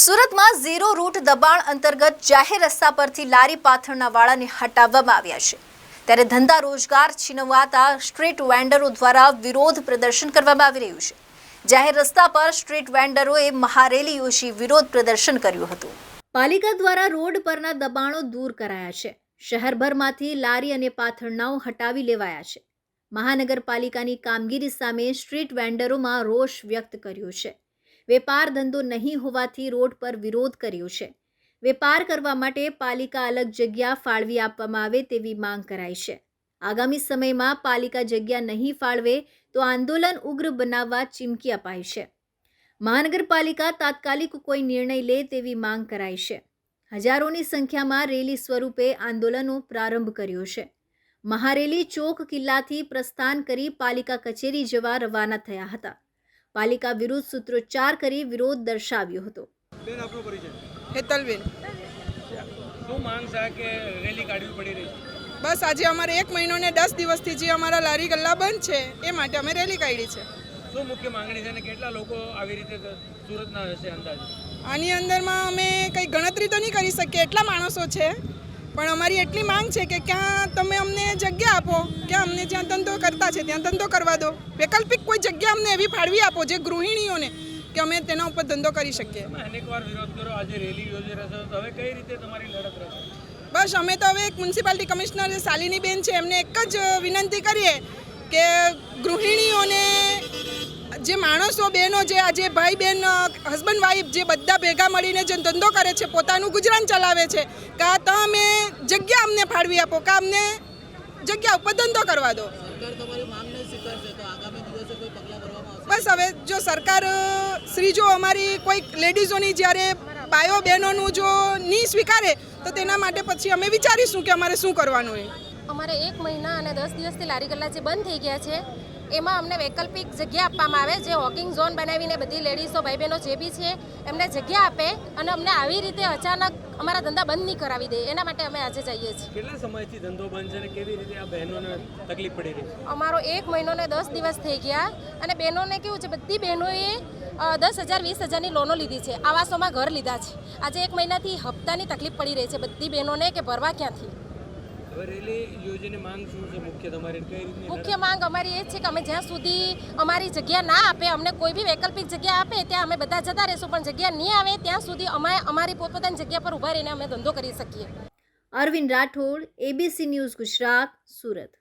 સુરતમાં zero route દબાણ અંતર્ગત જાહેર રસ્તા પરથી લારી પાથરના વાળાને હટાવવામાં આવ્યા છે. ત્યારે ધંધા રોજગાર છીનવાતા સ્ટ્રીટ વેન્ડરો દ્વારા વિરોધ પ્રદર્શન કરવામાં આવી રહ્યું છે. જાહેર રસ્તા પર સ્ટ્રીટ વેન્ડરોએ મહારેલી યોજી વિરોધ પ્રદર્શન કર્યું હતું. પાલિકા દ્વારા રોડ પરના દબાણો દૂર કરાયા છે. શહેરભરમાંથી લારી અને પાથરણાઓ હટાવી લેવાયા છે. મહાનગરપાલિકાની કામગીરી સામે સ્ટ્રીટ વેન્ડરોમાં રોષ વ્યક્ત કર્યો છે. વેપાર ધંધો નહીં હોવાથી રોડ પર વિરોધ કર્યો છે. વેપાર કરવા માટે પાલિકા અલગ જગ્યા ફાળવી આપવામાં આવે તેવી માંગ કરાઈ છે. આગામી સમયમાં પાલિકા જગ્યા નહીં ફાળવે તો આંદોલન ઉગ્ર બનાવવા ચીમકી અપાઈ છે. મહાનગરપાલિકા તાત્કાલિક કોઈ નિર્ણય લે તેવી માંગ કરાઈ છે. હજારોની સંખ્યામાં રેલી સ્વરૂપે આંદોલનનો પ્રારંભ કર્યો છે. મહારેલી ચોક કિલ્લાથી પ્રસ્થાન કરી પાલિકા કચેરી જવા રવાના થયા હતા. પાલિકા વિરુદ્ધ સૂત્રોચ્ચાર કરી વિરોધ દર્શાવ્યો હતો. બેન આપનો પરિચય. હેતલબેન શું માંગ છે કે રેલી કાઢવી પડી રહી છે? બસ આજે અમારે એક મહિનો ને દસ દિવસથી જે અમારા લારી ગલ્લા બંધ છે એ માટે અમે રેલી કાઢી છે. શું મુખ્ય માંગણી છે અને કેટલા લોકો આવી રીતે સુરતના હશે અંદાજે? આની અંદરમાં અમે કંઈ ગણતરી તો નહીં કરી શકીએ એટલા માણસો છે. પણ અમારી એટલી માંગ છે કે ક્યાં તમે અમને જગ્યા આપો કે અમને જ્યાં ધંધો કરતા છે ત્યાં ધંધો કરવા દો. વૈકલ્પિક કોઈ જગ્યા અમને એવી ફાળવી આપો જે ગૃહિણીઓને કે અમે તેના ઉપર ધંધો કરી શકીએ. તમે વિરોધ કરો આજે રેલી યોજી રહેશો તો હવે કઈ રીતે તમારી લડત રહેશે? બસ અમે તો હવે એક મ્યુનિસિપાલિટી કમિશનર શાલિની બેન છે એમને એક જ વિનંતી કરીએ કે ગૃહિણીઓને જે માણસો બહેનો જે આજે ભાઈ બહેન હસબન્ડ વાઈફ જે બધા ભેગા મળીને જે ધંધો કરે છે પોતાનું ગુજરાન ચલાવે છે કાં તમે જગ્યા અમને ફાળવી આપો કાં અમને જગ્યા ઉપર ધંધો કરવા દો. બસ હવે જો સરકાર શ્રી જો અમારી કોઈક લેડીઝોની જ્યારે બાયો બહેનોનું જો નહીં સ્વીકારે તો તેના માટે પછી અમે વિચારીશું કે અમારે શું કરવાનું એ અમારે એક મહિના અને દસ દિવસથી લારી ગલ્લા જે બંધ થઈ ગયા છે એમાં અમને વૈકલ્પિક જગ્યા આપવામાં આવે જે વોકિંગ ઝોન બનાવીને બધી લેડીઝો ભાઈ બહેનો જે બી છે એમને જગ્યા આપે અને અમને આવી રીતે અચાનક અમારા ધંધા બંધ નહીં કરાવી દે એના માટે અમે આજે જઈએ છીએ. કેટલા સમયથી ધંધો બંધ છે અને કેવી રીતે આ બહેનોને તકલીફ પડી રહી છે? અમારો એક મહિનો ને દસ દિવસ થઈ ગયા અને બહેનોને કેવું છે બધી બહેનોએ દસ હજાર વીસ હજારની લોનો લીધી છે આવાસોમાં ઘર લીધા છે. આજે એક મહિનાથી હપ્તાની તકલીફ પડી રહી છે બધી બહેનોને કે ભરવા ક્યાંથી? મુખ્ય તમારી કઈ રીતની મુખ્ય માંગ અમારી એ જ છે કે અમે જ્યાં સુધી અમારી જગ્યા ના આપે અમને કોઈ બી વૈકલ્પિક જગ્યા આપે ત્યાં અમે બધા જતા રહેશું. પણ જગ્યા નહીં આવે ત્યાં સુધી અમે અમારી પોતપોતાની જગ્યા પર ઊભા રહીને અમે ધંધો કરી શકીએ. Arvind Rathod ABC news Gujarat Surat.